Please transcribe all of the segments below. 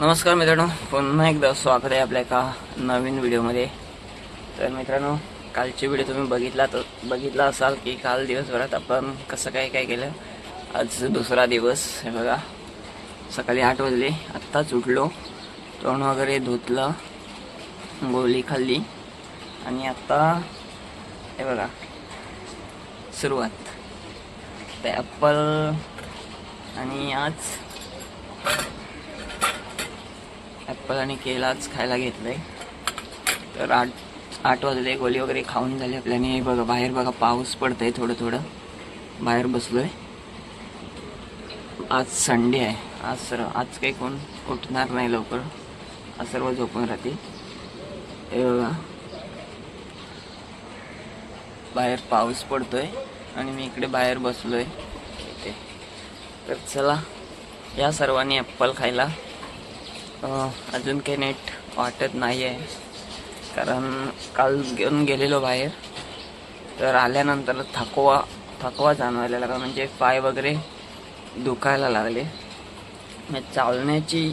नमस्कार मित्रांनो पुन्हा एकदा स्वागत आहे आपल्या एका नवीन व्हिडिओमध्ये. तर मित्रांनो कालची व्हिडिओ तुम्ही बघितला तर बघितला असाल की काल दिवसभरात आपण कसं काय काय केलं? आज दुसरा दिवस हे बघा. सकाळी आठ वाजले आत्ताच उठलो. तोंड वगैरे धुतलं गोली खाल्ली. आणि आत्ता हे बघा सुरुवात. ते ॲपल आणि आज ॲपल आणि केलाच खायला घेतलंय. तर आठ आठ वाजले गोळी वगैरे खाऊन झाली आपल्याने. बघा बाहेर बघा पाऊस पडतंय थोडं थोडं बाहेर बसलोय. आज संडे आहे. आज सर आज काही कोण उठणार नाही लवकर. आज सर्व झोपून राहतील. हे बघा बाहेर पाऊस पडतोय आणि मी इकडे बाहेर बसलोय. इथे. तर चला या सर्वांनी ॲप्पल खायला. अजून काही नेट वाटत नाही आहे कारण काल घेऊन गेलेलो बाहेर. तर आल्यानंतर थकवा थकवा जाणवायला लागला. म्हणजे पाय वगैरे दुखायला लागले. म्हणजे चालण्याची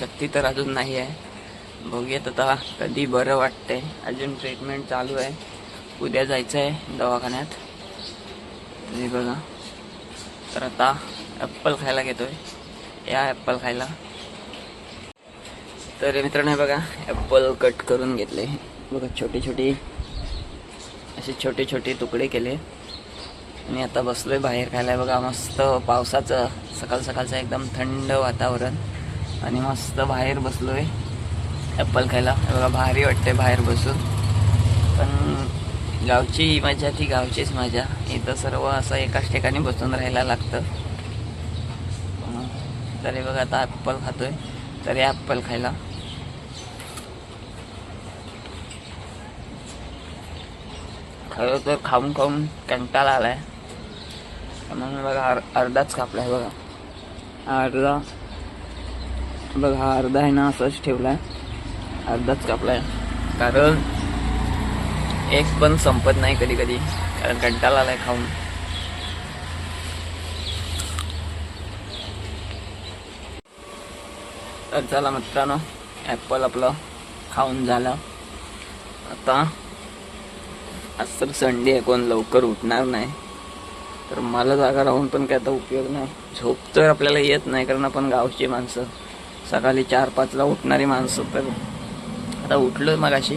शक्ती तर अजून नाही आहे बघूयात आता कधी बरं वाटतंय. अजून ट्रीटमेंट चालू आहे. उद्या जायचं आहे दवाखान्यात. हे बघा. तर आता ॲप्पल खायला घेतोय. या ॲप्पल खायला. तर मित्रांनो हे बघा ॲप्पल कट करून घेतले. बघा छोटी छोटी असे छोटे छोटे तुकडे केले. आणि आता बसलोय बाहेर खायला. बघा मस्त पावसाचं सकाळ सकाळचं एकदम थंड वातावरण. आणि मस्त बाहेर बसलोय ॲप्पल खायला. बघा भारी वाटते बाहेर बसून. पण गावची मजा ती गावचीच मजा. इथं सर्व असं एकाच ठिकाणी बसून राहायला लागतं. तरी तर हे बघा आता ॲप्पल खातोय. तर ॲप्पल खायला. खरं तर खाऊन खाऊन कंटाळा आला आहे म्हणून बघा अर अर्धाच कापला आहे बघा. अर्धा बघा हा अर्धा आहे ना असंच ठेवलाय. अर्धाच कापला आहे कारण एक पण संपत नाही कधी कधी कारण कंटाळा आहे खाऊन. तर चला मित्रांनो ॲपल आपलं खाऊन झालं. आता आज तर संडे आहे कोण लवकर उठणार नाही. तर मला जागा राहून पण काय आता उपयोग नाही. झोप तर आपल्याला येत नाही कारण आपण गावची माणसं. सकाळी चार पाचला उठणारी माणसं तर आता उठलो मगाशी.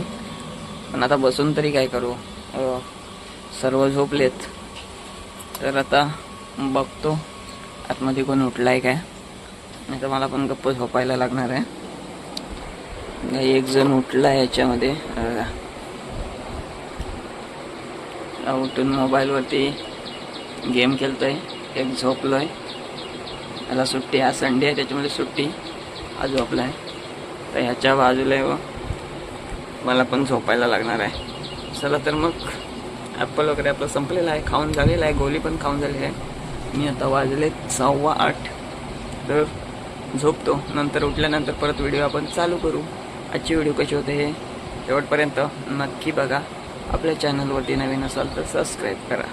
पण आता बसून तरी काय करू? सर्व झोपलेत. तर आता बघतो आतमध्ये कोण उठलाय काय. नाही तर मला पण गप्प झोपायला लागणार आहे. एक जण उठला आहे याच्यामध्ये उठून मोबाईलवरती गेम खेळतोय. एक झोपलोय. त्याला सुट्टी आज संडे आहे त्याच्यामध्ये सुट्टी. हा झोपलाय. तर ह्याच्या बाजूला व मला पण झोपायला लागणार आहे. चला तर मग ॲपल वगैरे आपलं संपलेलं आहे खाऊन झालेलं आहे गोली पण खाऊन झालेली आहे. मी आता वाजले सव्वा आठ. तर झोपतो. नंतर उठल्यानंतर परत व्हिडिओ आपण चालू करू. आजची व्हिडिओ कशी होते हे शेवटपर्यंत नक्की बघा. आपल्या चॅनलवरती नवीन असाल तर सबस्क्राईब करा.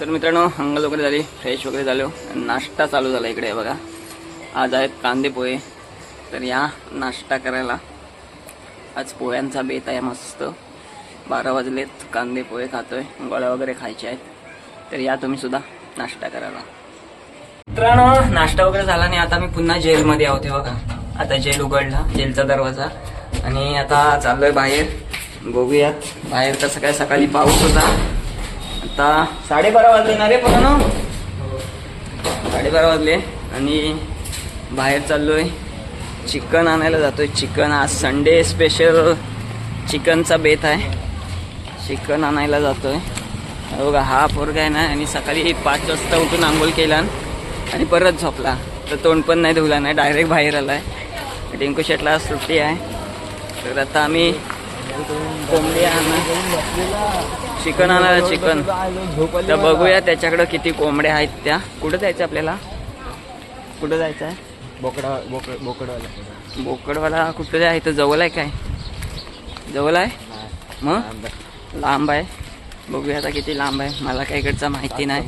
तर मित्रांनो अंगल वगैरे झाली फ्रेश वगैरे झालो. नाश्ता चालू झाला इकडे बघा. आज आहेत कांदे पोहे. तर या नाश्ता करायला आज पोह्यांचा बेत आहे मस्त. बारा वाजलेत कांदे पोहे खातोय गोळ्या वगैरे खायचे आहेत. तर या तुम्ही सुद्धा नाश्ता करायला. मित्रांनो नाश्ता वगैरे झाला नाही. आता मी पुन्हा जेलमध्ये आहोत बघा. आता जेल उघडला जेलचा दरवाजा. आणि आता चाललोय बाहेर. बघूयात. बाहेर कसं काय सकाळी पाऊस होता. आता साडेबारा वाजले ना रे पण साडेबारा वाजले. आणि बाहेर चाललोय. चिकन आणायला जातोय. चिकन आज संडे स्पेशल चिकनचा बेत आहे. चिकन आणायला जातोय. बघा हा पोरगा आहे ना. आणि सकाळी पाच वाजता उठून आंघोळ केला. आणि परत झोपला. तर तोंड पण नाही धुला नाही डायरेक्ट बाहेर आलाय. टिंकू शेटला सुट्टी आहे. तर आता आम्ही कोंबडी आणा चिकन आणायला चिकन. तर बघूया त्याच्याकडं किती कोंबड्या आहेत त्या. कुठं जायचं आपल्याला? कुठं जायचं आहे? बोकडा बोकड बोकडवाला. बोकडवाला कुठं आहे? इथं जवळ आहे काय? जवळ आहे? मग? लांब आहे. बघूया आता किती लांब आहे. मला काही इकडचं माहिती नाही.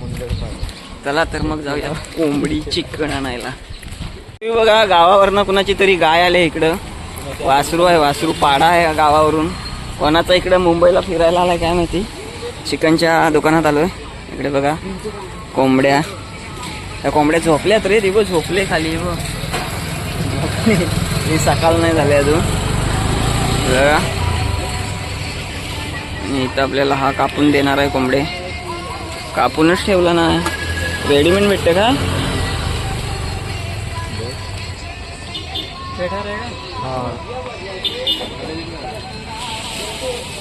चला तर मग जाऊया कोंबडी चिकन आणायला. तुम्ही बघा गावावरनं कुणाची तरी गाय आले इकडं. वासरू आहे वासरू पाडा आहे गावावरून. कोणाचा इकडं मुंबईला फिरायला आला काय माहिती? चिकनच्या दुकानात आलोय. इकडे बघा कोंबड्या. त्या कोंबड्या झोपल्यात रे दिवस झोपले खाली हो हे सकाळ नाही झाले अजून. बघा. इथं आपल्याला हा कापून देणार आहे कोंबडे. कापूनच ठेवला ना रेडीमेड भेटते का?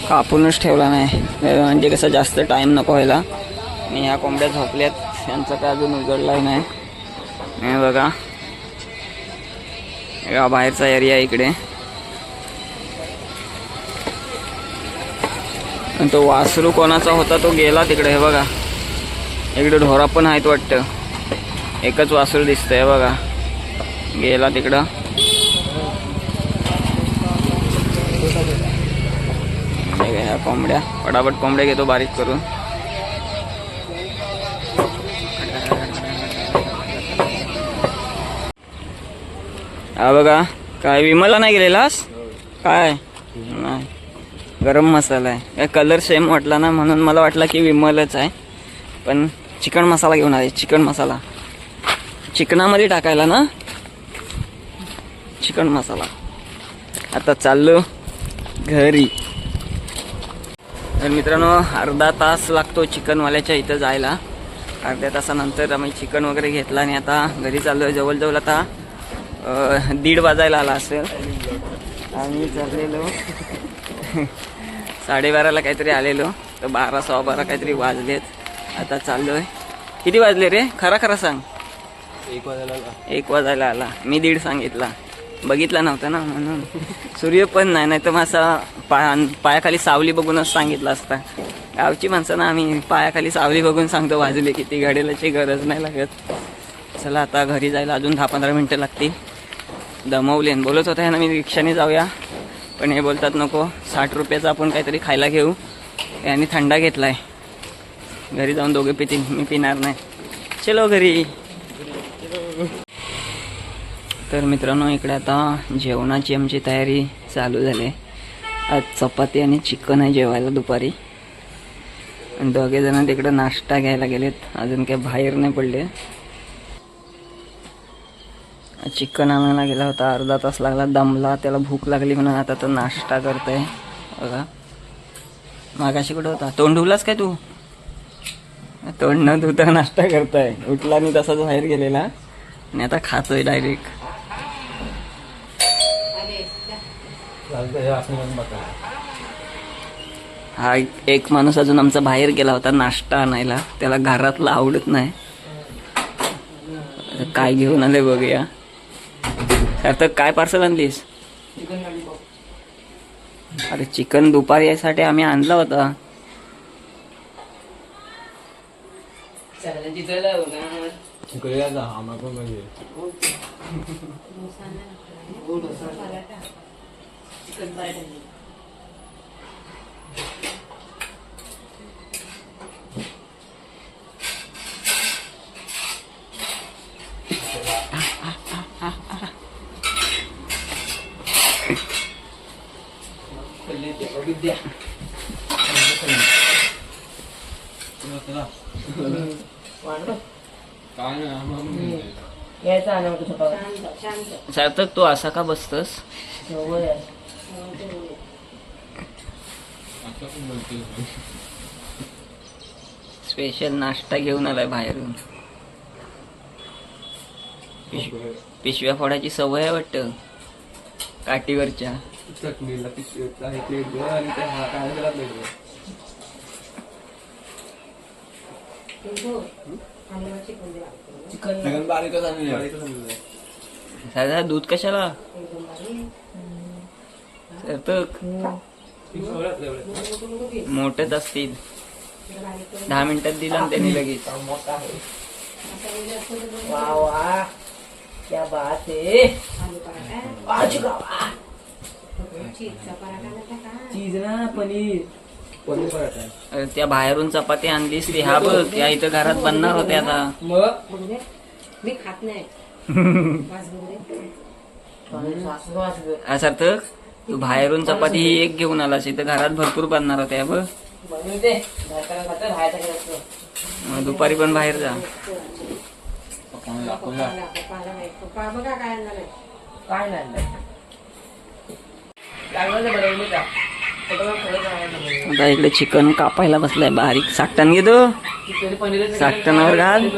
कापूनच ठेवला नाही. म्हणजे कसं जास्त टाइम नको व्हायला. आणि ह्या कोंबड्या झोपल्यात. त्यांचं काय अजून उजडलाही नाही. हे बघा. बघा, बाहेरचा एरिया इकडे. तो वासरू कोणाचा होता तो गेला तिकडे हे बघा. इकडे ढोरा पण आहेत वाटतं. एकच वासरू दिसतंय बघा. गेला तिकडं. ह्या कोंबड्या. पटापट कोंबड्या घेतो बारीक करून. हा बघा काय विमला नाही गेलेलास? काय? नाही. गरम मसाला आहे. काय कलर सेम वाटला ना म्हणून मला वाटलं की विमलच आहे. पण चिकन मसाला घेऊन आले चिकन मसाला. चिकनामध्ये टाकायला ना? चिकन मसाला. आता चाललो घरी. तर मित्रांनो अर्धा तास लागतो चिकनवाल्याच्या इथं जायला. अर्ध्या तासानंतर आम्ही चिकन वगैरे घेतला आणि आता घरी चाललो आहे जवळजवळ आता दीड वाजायला आला असेल. आम्ही चाललेलो. साडेबाराला काहीतरी आलेलो. तर बारा सव्वा बारा काहीतरी वाजलेत. आता चाललो आहे किती वाजले रे? खरा खरा सांग. एक वाजायला एक वाजायला आला. मी दीड सांगितला. बघितला नव्हता ना म्हणून. सूर्य पण नाही नाही तर माझा पाया पायाखाली सावली बघूनच सांगितलं असता. गावची माणसं ना आम्ही पायाखाली सावली बघून सांगतो वाजली किती? घडेलाची गरज नाही लागत. चला आता घरी जायला अजून दहा पंधरा मिनटं लागतील. दमवले. बोलत होता ना मी रिक्षाने जाऊया. पण हे बोलतात नको. साठ रुपयाचा आपण काहीतरी खायला घेऊ. यांनी थंडा घेतलाय. घरी जाऊन दोघे पितील मी पिणार नाही. चलो घरी. तर मित्रांनो इकडे आता जेवणाची आमची तयारी चालू झाली. आहे. आज चपाती आणि चिकन आहे जेवायला दुपारी. आणि दोघेजण तिकडं नाश्ता घ्यायला गेलेत. अजून काही बाहेर नाही पडले. चिकन आणायला गेला होता अर्धा तास लागला दमला त्याला भूक लागली म्हणून आता तो नाश्ता करतोय. बघा. मागाशी कुठं होता? तोंड धुवलास काय तू? तोंड न धुता नाश्ता करताय. उठला आणि तसाच बाहेर गेलेला. आणि आता खातोय डायरेक्ट हे हा एक माणूस अजून आमचा बाहेर गेला होता नाश्ता आणायला. त्याला घरातला आवडत नाही. काय घेऊन आले बघूया. तर काय पार्सल आणलीस? अरे चिकन दुपारी यासाठी आम्ही आणला होता. इकडे या जा आम्हाला पण म्हणजे काय नाही आम्हाला यायचा आणि मग छोटा सार्थक तू असा का बसतस? स्पेशल नाश्ता घेऊन आलाय बाहेरून. पिश- पिशव्या फोडायची सवय आहे वाटतं? काठीवरच्या. चटणीला हे घे आणि काय चिकन बारीकच आणले बारीकच आणले साधा दूध कशाला? मोठेच असतील. दहा मिनिटात दिला ना त्यांनी लगेच. वा वा क्या बात है. आज का वा. चीज ना पनीर. त्या बाहेरून चपाती आणलीस ती. हा बघ त्या इथं घरात बनणार होत्या आता. मग? मी खात नाही. हा सार्थक तू बाहेरून चपाती ही एक घेऊन आलास इथं घरात भरपूर बनणार होत्या बघ. मग दुपारी पण बाहेर जा. काय नाही आता इकडे चिकन कापायला बसलाय बारीक साकटान घेतो चिकन घाल.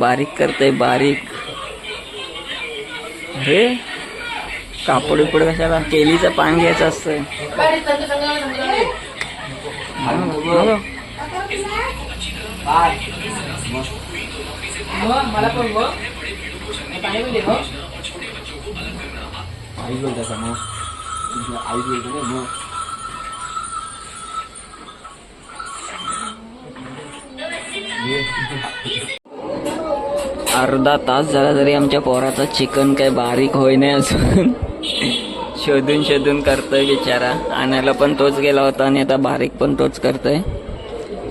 बारीक करतय बारीक. अरे कापड बिपड कशाला? केलीचं पान घ्यायचं असतंय दे मग आई बोलता का मग? आई बोलतो ना मग? अर्धा तास झाला तरी आमच्या पोराचं चिकन काय बारीक होई नाही अजून. शोधून शोधून करतोय बिचारा. आणायला पण तोच गेला होता आणि आता बारीक पण तोच करतोय.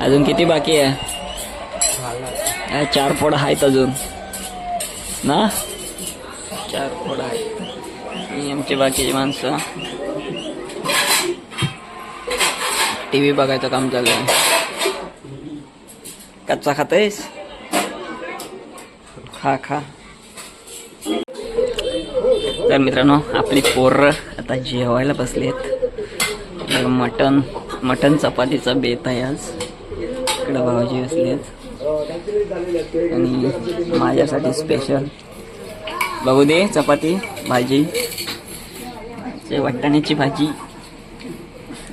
अजून किती बाकी आहे? चार फोड आहेत अजून. ना? चार फोड आहेत. आमची बाकीची माणसं. टी व्ही बघायचं काम चालू आहे. कच्चा खातेस खा खा तर मित्रांनो आपली पोरं आता जेवायला बसली आहेत मटन मटन चपातीचा बेत आहे आज. इकडं भावाजी आहेत आणि माझ्यासाठी स्पेशल बघू दे चपाती भाजी. ते वाटाण्याची भाजी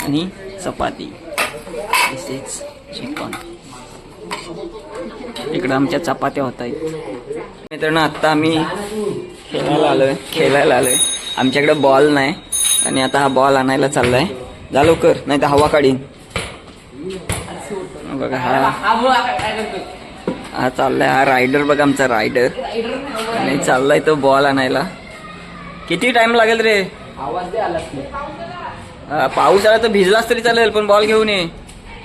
आणि चपाती. दिस इज चिकन इकडं आमच्या चपात्या होत आहेत. मित्रांनो आत्ता आम्ही खेळायला आलोय खेळायला आलोय. आमच्याकडे बॉल नाही आणि आता हा बॉल आणायला चाललाय. जा लवकर नाही तर हवा काढीन. बघा हा. हा चाललाय हा रायडर बघा आमचा रायडर आणि चाललाय तो बॉल आणायला. किती टाइम लागेल रे? पाऊस आला तर भिजलाच तरी चालेल पण बॉल घेऊन ये.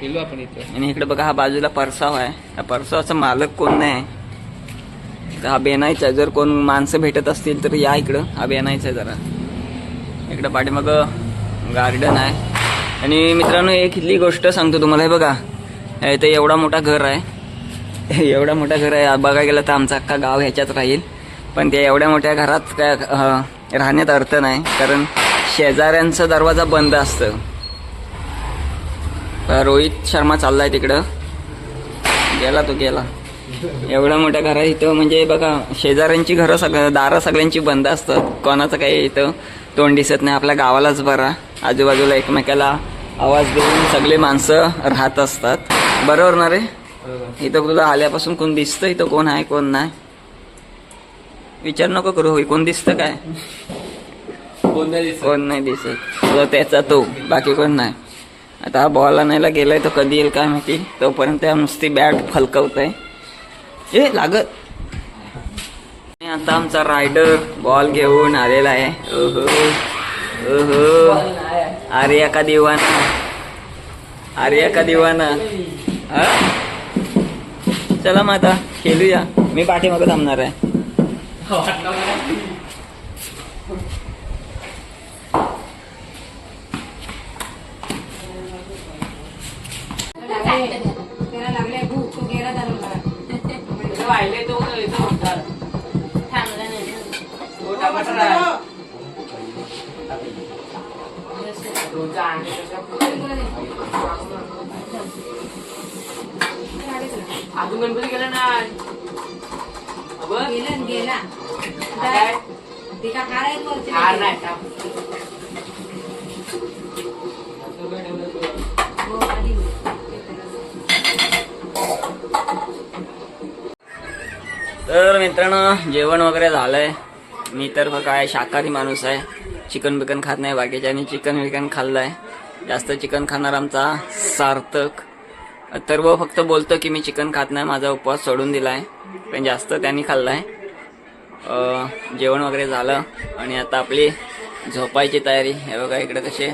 गेलो आपण इथं. आणि इकडे बघा हा बाजूला परसाव आहे. या परसावाचा मालक कोण नाही? तर हा बेनायचा जर कोण माणसं भेटत असतील तर या इकडं. हा बेनायचा जरा. इकडं पाठीमाग गार्डन आहे. आणि मित्रांनो एक इथली गोष्ट सांगतो तुम्हाला. हे बघा इथं एवढा मोठा घर आहे. एवढा मोठा घर आहे. बघा गेलं तर आमचा अख्खा गाव ह्याच्यात राहील. पण त्या एवढ्या मोठ्या घरात काय राहण्यात अर्थ नाही. कारण शेजाऱ्यांचा दरवाजा बंद असतं. रोहित शर्मा चाललाय तिकडं. गेला तो गेला. एवढ्या मोठ्या घरा इथं. म्हणजे बघा शेजाऱ्यांची घरं सगळं दारं सगळ्यांची बंद असतात. कोणाचं काही इथं तोंड दिसत नाही. आपल्या गावालाच बरा. आजूबाजूला एकमेकाला आवाज देऊन सगळे माणसं राहत असतात. बरोबर ना रे? इथं तुला आल्यापासून कोण दिसतं इथं? कोण आहे कोण नाही? विचार नको करू होय कोण दिसतं काय? कोण नाही दिसत. कोण नाही दिसत. तो त्याचा तो. बाकी कोण नाही. आता हा बॉल आणायला गेलाय तो कधी येईल काय माहिती. तोपर्यंत नुसती बॅट फलकवत आहे ए लागत आणि आता आमचा रायडर बॉल घेऊन आलेला आहे. ओहो ओहो. आर्या का दिवाना? आर्या का दिवाना? हा? चला मग आता खेळूया मी पाठीमागं थांबणार आहे. हो, त्याला लागले भूक तो गेला चालू वाहिले तो म्हणतात थांबला नाही तो टमाटर आहे तुमचा अंडे अजून गणपती गेला ना. गेला. गेला काय? ते का हार वरचे हार नाही. तर मित्रांनो जेवण वगैरे झालंय. मी तर काय शाकाहारी माणूस आहे. चिकन बिकन खात नाही बाकीच्यानी चिकन बिकन खाल्लंय. जास्त चिकन खाणार आमचा सार्थक. तर वो फक्त बोलतो की मी चिकन खात नाही माझा उपवास सोडून दिलाय. पण जास्त त्यांनी खाल्लाय. आहे जेवण वगैरे झालं. आणि आता आपली झोपायची तयारी. हे बघा इकडे कसे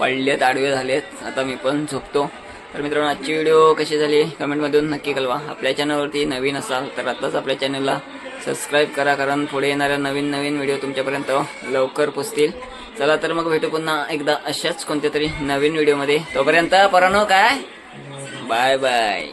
पडलेत आडवे झालेत. आता मी पण झोपतो. तर मित्रांनो आजची व्हिडिओ कशी झाली? कमेंटमधून नक्की कळवा. आपल्या चॅनलवरती नवीन असाल तर आत्ताच आपल्या चॅनलला सबस्क्राईब करा कारण पुढे येणाऱ्या नवीन नवीन व्हिडिओ तुमच्यापर्यंत लवकर पोचतील. चला तर मग भेटू पुन्हा एकदा अशाच कोणत्या तरी नवीन व्हिडिओमध्ये तोपर्यंत परानो काय? Bye bye